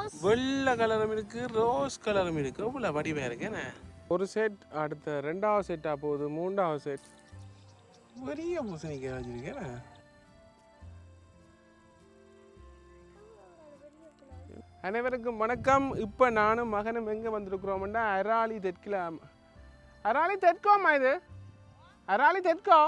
Rose வெள்ளை கலரும் இருக்கு ரோஸ் கலரும் இருக்கு. இவ்வளோ வடிவா இருக்கு என்ன? ஒரு செட் அடுத்த ரெண்டாவது செட்டாக போகுது மூன்றாவது செட் பெரிய பூசணிக்காய் வச்சிருக்கேன் அனைவருக்கும் வணக்கம். இப்போ நானும் மகனும் எங்கே வந்திருக்கிறோம்னா அராளி தெற்கில் அராளி தெற்கோம்மா இது? அராளி தெற்கோ?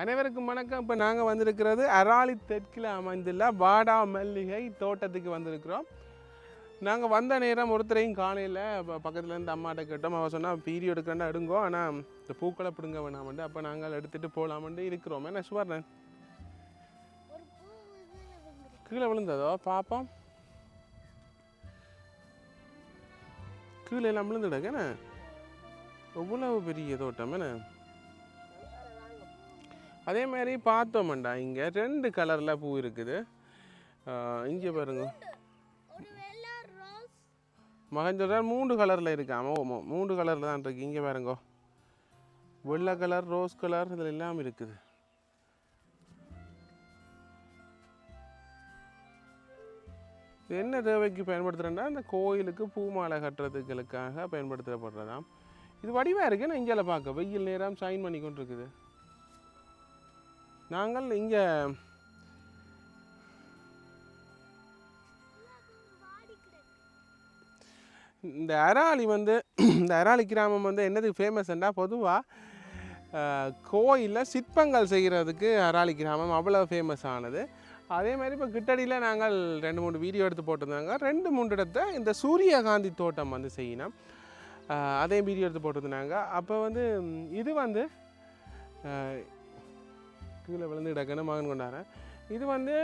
அனைவருக்கும் வணக்கம். இப்போ நாங்கள் வந்திருக்கிறது அராளி தெற்கில் அமைந்துள்ள வாடா மல்லிகை தோட்டத்துக்கு வந்திருக்கிறோம். நாங்கள் வந்த நேரம் ஒருத்தரையும் காலையில் இப்போ பக்கத்தில் இருந்து அம்மாட்ட கேட்டோம். அவள் சொன்னால் பீரி எடுக்கிறேன்னா எடுங்கோ. ஆனால் இந்த பூக்களை பிடுங்க வேணாமண்டு அப்போ நாங்கள் எடுத்துகிட்டு போகலாமண்டு இருக்கிறோம். என்ன சுவர்ணன் கீழே விழுந்ததோ? பார்ப்போம் கீழே எல்லாம் விழுந்துடுங்க என்ன? எவ்வளவு பெரிய தோட்டம்? என்ன? அதே மாதிரி பார்த்தோம்டா இங்கே ரெண்டு கலரில் பூ இருக்குது. இங்கே பாருங்க. மகன் சொல்கிறார் மூன்று கலரில் இருக்காம மூன்று கலரில் தான் இருக்கு. இங்கே பாருங்க. வெள்ளை கலர் ரோஸ் கலர் இதில் எல்லாம் இருக்குது. என்ன தேவைக்கு பயன்படுத்துகிறேன்னா இந்த கோயிலுக்கு பூ மாலை கட்டுறதுகளுக்காக பயன்படுத்தப்படுறதாம். இது வடிவாக இருக்கு நான் இங்கே பார்க்க. வெயில் நேரம் சைன் பண்ணி கொண்டு இருக்குது நாங்கள் இங்கே இந்த அராளி வந்து இந்த அராளி கிராமம் வந்து என்னதுக்கு ஃபேமஸ்ண்டா பொதுவாக கோயிலில் சிற்பங்கள் செய்கிறதுக்கு அராளி கிராமம் அவ்வளோ ஃபேமஸ் ஆனது. அதே மாதிரி இப்போ கிட்டடியில் நாங்கள் ரெண்டு மூணு வீடியோ எடுத்து போட்டிருந்தாங்க. ரெண்டு மூணு இடத்த இந்த சூரியகாந்தி தோட்டம் வந்து செய்யணும். அதே வீடியோ எடுத்து போட்டிருந்தாங்க. அப்போ வந்து இது வந்து கீழே விழுந்து கிடக்குன்னு மகன் கொண்டாரன் இது வந்து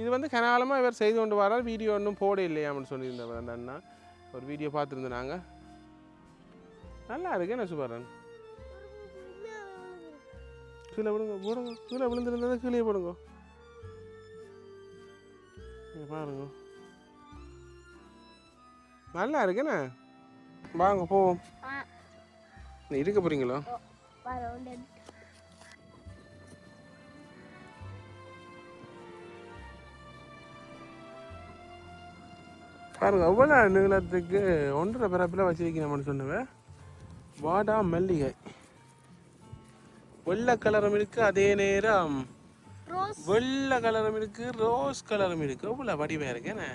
இது வந்து கனாலமாக இவர் செய்து கொண்டு வரார். வீடியோ ஒன்றும் போட இல்லையாம்னு சொல்லியிருந்தவர் அந்த அண்ணா. ஒரு வீடியோ பார்த்துருந்தாங்க நல்லா இருக்கு. என்ன சுபரன்? கீழே விழுங்க போடுங்க. கீழே விழுந்துருந்ததை கீழே போடுங்க. பாருங்க. நல்லா இருக்குண்ணே வாங்க போவோம். இருக்க போறீங்களோ? வர ஒன்று பாருங்க எவ்வளோ நீளத்துக்கு ஒன்றரை பிறப்பில் வச்சிருக்கணும்னு சொன்னவன் வாடா மல்லிகை. வெள்ளை கலரும் இருக்கு அதே நேரம் வெள்ளை கலரும் இருக்கு ரோஸ் கலரும் இருக்கு. எவ்வளோ வடிவா இருக்கு என்ன?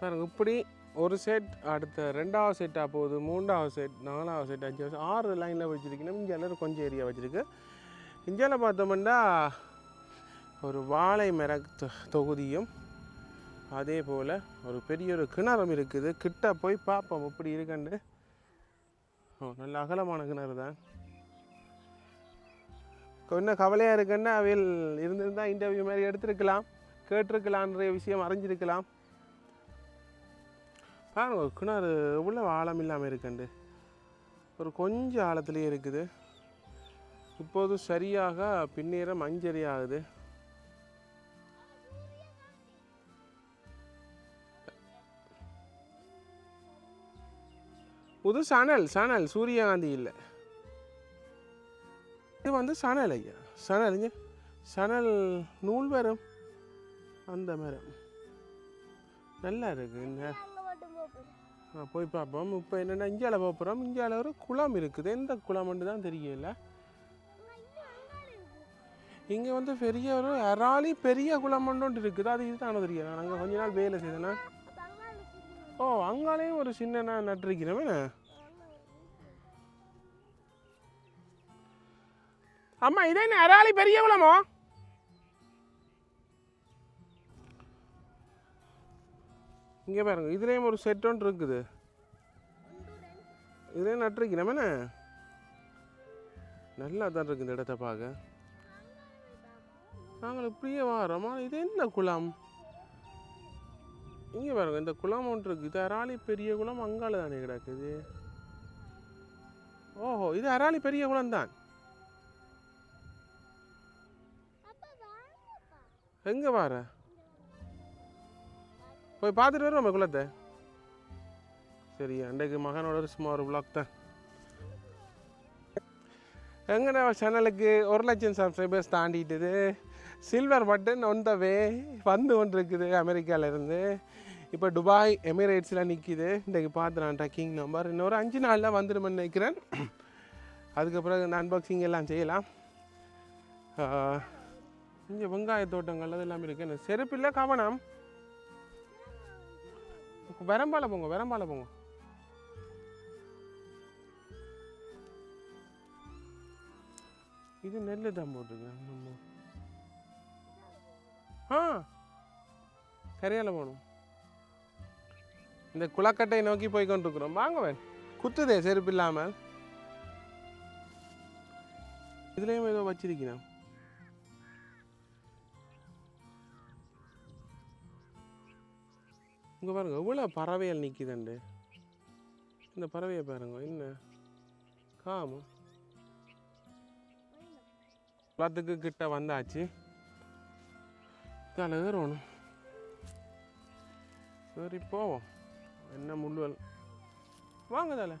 பாருங்க இப்படி ஒரு செட் அடுத்த ரெண்டாவது செட்டாக போகுது மூன்றாவது செட் நாலாவது செட் அஞ்சாவது ஆறு லைனில் வச்சுருக்கணும் இங்கே கொஞ்சம் ஏரியா வச்சுருக்கு. இந்தியாவில் பார்த்தோம்னா ஒரு வாழை மர தொ- தொகுதியும் அதே போல் ஒரு பெரிய ஒரு கிணறும் இருக்குது. கிட்ட போய் பார்ப்போம் எப்படி இருக்குன்னு. ஓ நல்ல அகலமான கிணறு தான். கொஞ்சம் கவலையாக இருக்குன்னா அவையில் இருந்திருந்தால் இன்டர்வியூ மாதிரி எடுத்திருக்கலாம். கேட்டிருக்கலான்ற விஷயம் அறிஞ்சிருக்கலாம். பாருங்க ஒரு கிணறு எவ்வளோ ஆழம் இல்லாமல் இருக்குண்டு. ஒரு கொஞ்சம் ஆழத்துலேயே இருக்குது. இப்போது சரியாக பின்னேரம் அஞ்சரி ஆகுது. புது சணல் சணல் சூரியகாந்தி இல்லை. இது வந்து சணல் ஐயா சணல் சணல் நூல் வரும். அந்த மரம் நல்லா இருக்கு போய் பார்ப்போம். இப்போ என்னென்னா இந்தியாவில் போகிறோம் இந்தியாவில் ஒரு குளம் இருக்குது. எந்த குளம்னு தான் தெரியல இங்கே வந்து பெரிய ஒரு அராளி பெரிய குளம் இருக்குது. அது இதுதான் தெரியாது. நாங்கள் கொஞ்ச நாள் வேலை செய்தேன்னா ஓ அங்காலேயும் ஒரு சின்ன நான் அம்மா இதே என்ன அராளி பெரிய குளமோ? இங்கே பாருங்க இதுலேயும் ஒரு செட் ஒன்று இருக்குது. இதுலேயும் நட்டிருக்கிறோமே நல்லா தான் இருக்குது இந்த இடத்த பார்க்க. நாங்கள் இப்படியே இது என்ன குளம்? இங்கே பாருங்க இந்த குளம் ஒன்று இருக்குது இது அராளி பெரிய குளம் அங்கால தானே கிடக்குது. ஓஹோ இது அராளி பெரிய குளம் தான். எங்கே வார? போய் பார்த்துட்டு வருவோம் குளத்தை. சரி அன்றைக்கு மகனோட ஒரு சும்மா ஒரு vlog தான். எங்கட சேனலுக்கு ஒரு லட்சம் subscribers தாண்டிட்டுது. Silver button on the way வந்து ஒன்று இருக்குது அமெரிக்காவிலேருந்து. இப்போ துபாய் எமிரேட்ஸில் நிற்கிது இன்றைக்கு பார்த்துறேன் டக்கிங் நம்பர் இன்னொரு அஞ்சு நாளில் வந்துடுமென்னு நினைக்கிறேன். அதுக்கப்புறம் இந்த அன்பாக்சிங் எல்லாம் செய்யலாம். இங்கே வெங்காய தோட்டங்கள் அது எல்லாமே இருக்குது என்ன செருப்பு இல்லை கவனம். வரம்பால போங்க வரம்பால போங்க. இது நெல்லு தான் போட்டிருக்கேன் நம்ம ஆ கரையால போகணும். இந்த குளக்கட்டை நோக்கி போய் கொண்டிருக்கிறோம் வாங்க வேன். குத்துதே செருப்பு இல்லாமல் இதுலேயும் ஏதோ வச்சிருக்கணும் இங்கே பாருங்க எவ்வளோ பறவைகள் நிற்குதுண்டு இந்த பறவையை பாருங்க என்ன? காமு குளத்துக்கு கிட்ட வந்தாச்சு. இதால் ஏறணும் சரி போவோம் என்ன முள்ளுவல் வாங்க தால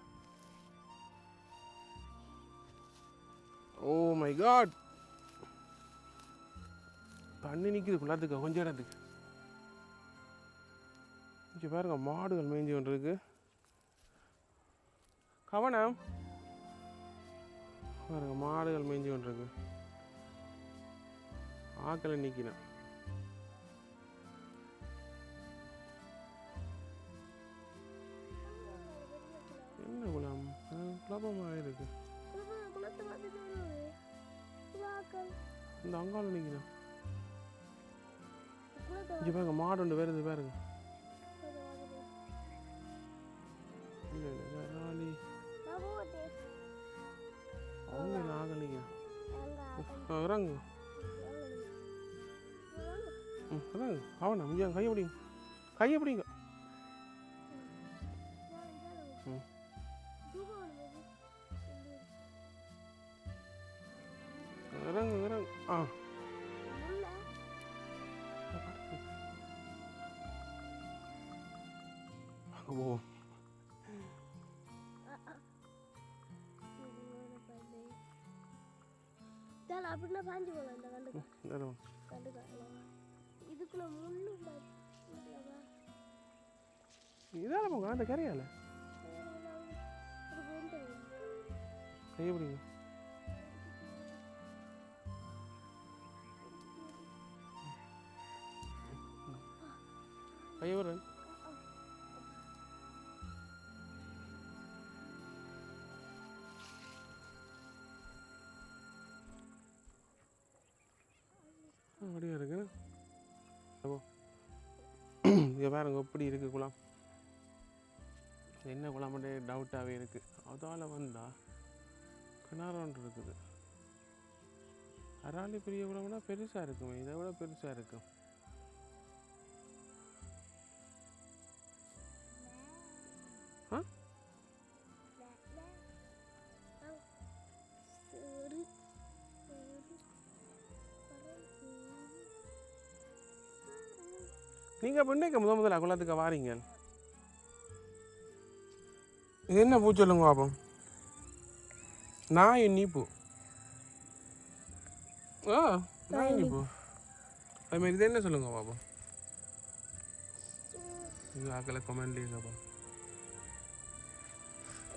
ஓ மை காட் தண்ணி நிற்கிது குள்ளாத்துக்கு கொஞ்சம் இடத்துக்கு இங்கே பாருங்க மாடுகள் மேய்ஞ்சி கொண்டு இருக்கு கவனம் பாருங்க மாடுகள் மேய்ஞ்சி கொண்டு இருக்கு ஆக்களை நிற்கிறேன் என்ன குலாம் குழப்பமாக இருக்கு. இந்த அங்கால நிற்கிறேன் இங்கே பாருங்க மாடு ஒன்று வருது பாருங்க. இல்லை இல்லை ராணி. அவங்க நாங்கள் நிற்கிறேன் அங்க ஆ இறங்கு கையை பிடிங்க. கையை பிடிங்க. ஆ. போ. அப்படின்னா பாஞ்சு போகலாம் இந்த இறங்கு. கண்டுக்கா இதுக்குள்ள முள்ளு இதால போங்க அந்த கரையால. கொண்டு கையை அப்படியே இருக்கு? இங்கே பாருங்க எப்படி இருக்குது குளம்? என்ன குளம்ன்றே டவுட்டாகவே இருக்குது அதால் வந்தால் கிணறு ஒன்று இருக்குது. அராளி பெரிய குளம்னா பெருசாக இருக்குமே இதை விட பெருசாக இருக்கும் நீங்கள் பின்னைக்கு முத முதல்ல குளத்துக்கு வாரீங்க? இது என்ன பூ சொல்லுங்க பாப்போம்? நாய் நீ பூ. ஆ நாய் நீ பூ. அது மாதிரி இது என்ன சொல்லுங்க பாப்போம்? இது ஆக்கல கமெண்ட்லேயே பாப்போம்.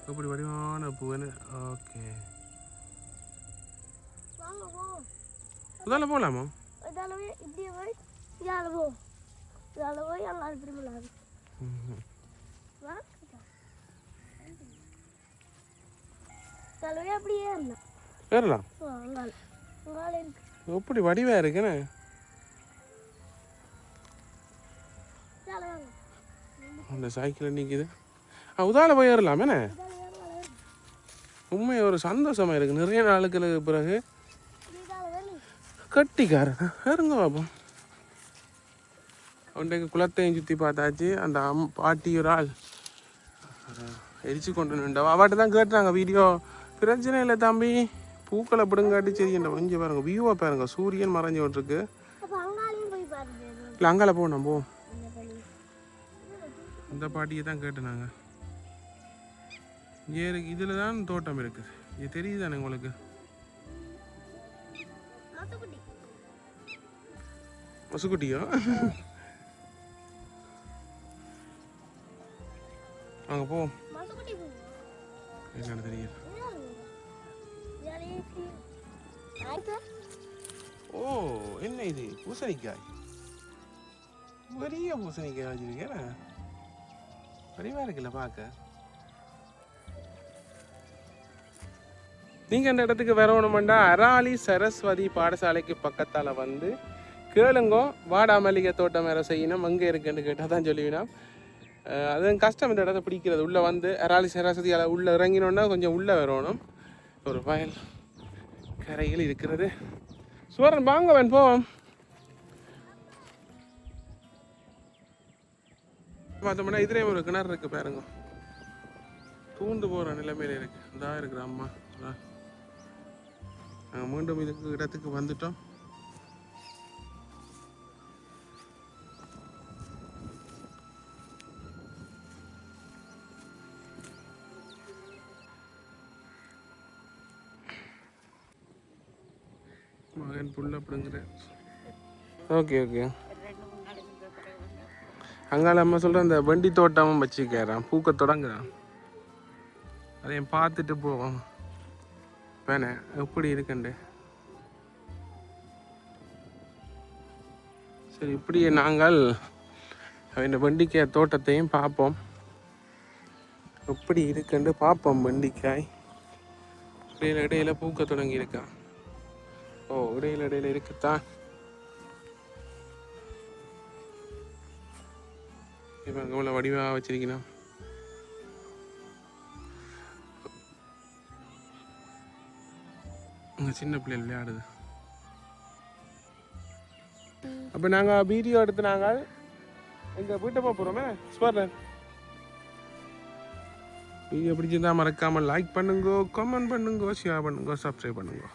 எப்படி வடிவான பூன்னு ஓகே. முதல்ல போகலாமா இதால போய் இப்படியே போய் இதால போ. அப்படியே ஏறலாம் எப்படி வடிவாக இருக்குன்னு அந்த சைக்கிள் நிற்கிது உதால போய் ஏறலாம் ஏறு. உண்மை ஒரு சந்தோஷமா இருக்கு நிறைய நாளுக்கு பிறகு கட்டிக்காரன் இருங்க பாப்போம் அவன்டைக்கு குளத்தையும் சுற்றி பார்த்தாச்சு. அந்த அம் பாட்டி ஒரு ஆள். எரிச்சு கொண்டு நின்றவா அவாட்ட தான் கேட்டாங்க வீடியோ. பிரச்சனை இல்லை தம்பி. பூக்களை பிடுங்காட்டி சரி இங்கே பாருங்க. வியூவை பாருங்க. சூரியன் மறைஞ்சு விட்டுருக்கு. இல்லை அங்கால போகணும் போ. இந்த பாட்டியை தான் கேட்டுனாங்க. இருக்கு இதில் தான் தோட்டம் இருக்குது இது தெரியுதானே உங்களுக்கு? மசக்குட்டி மசுக்குட்டியா? அங்கே போ. மசக்குட்டி பூ. என்னன்னு தெரியல. ஓ என்ன இது? பூசணிக்காய். பெரிய பூசணிக்காய் வச்சிருக்கேன். பெரியவா இருக்குல்ல பார்க்க. நீங்கள் அந்த இடத்துக்கு வரணுமெண்டா அராலி சரஸ்வதி பாடசாலைக்கு பக்கத்தால் வந்து கேளுங்கோ வாடாமல்லிகை தோட்டம் வேறு செய்யணும் எங்கே இருக்குன்னு கேட்டால் தான் சொல்லுவினோம். அது கஷ்டம் இந்த இடத்த பிடிக்கிறது. உள்ளே வந்து அராலி சரஸ்வதியால் உள்ளே இறங்கினோன்னா கொஞ்சம் உள்ளே வரணும். ஒரு வயல் கரையில் இருக்கிறது. சுவரன் வாங்க வேன் போவோம் பார்த்தோம்னா இதுலேயே ஒரு கிணறு இருக்குது பாருங்க. தூண்டு போகிற நிலைமையில இருக்குது இதாக இருக்கிற அம்மா. நாங்கள் மீண்டும் இதுக்கு இடத்துக்கு வந்துட்டோம். மகன் புள்ள அப்படிங்கிற ஓகே ஓகே அங்கால அம்மா சொல்கிறேன் அந்த வண்டி தோட்டமும் வச்சுக்கிறான் பூக்க தொடங்குறான் அதையும் பார்த்துட்டு போவோம் வேணே எப்படி இருக்குண்டு? சரி இப்படியே நாங்கள் இந்த வண்டிக்காய் தோட்டத்தையும் பார்ப்போம். எப்படி இருக்குன்னு பார்ப்போம் வண்டிக்காய். இடையில இடையில பூக்க தொடங்கி இருக்கான் ஓ இடையில இடையில இருக்குத்தான். இப்போ எவ்வளோ வடிவாக வச்சிருக்கணும் அங்கே சின்ன பிள்ளைகள் விளையாடுது. அப்போ நாங்கள் வீடியோ எடுத்து நாங்கள் எங்கள் வீட்டை போக போகிறோமே ஸ்வர்ணன் வீடியோ பிடிச்சிருந்தா மறக்காமல் லைக் பண்ணுங்க கமெண்ட் பண்ணுங்க ஷேர் பண்ணுங்க சப்ஸ்கிரைப் பண்ணுங்க.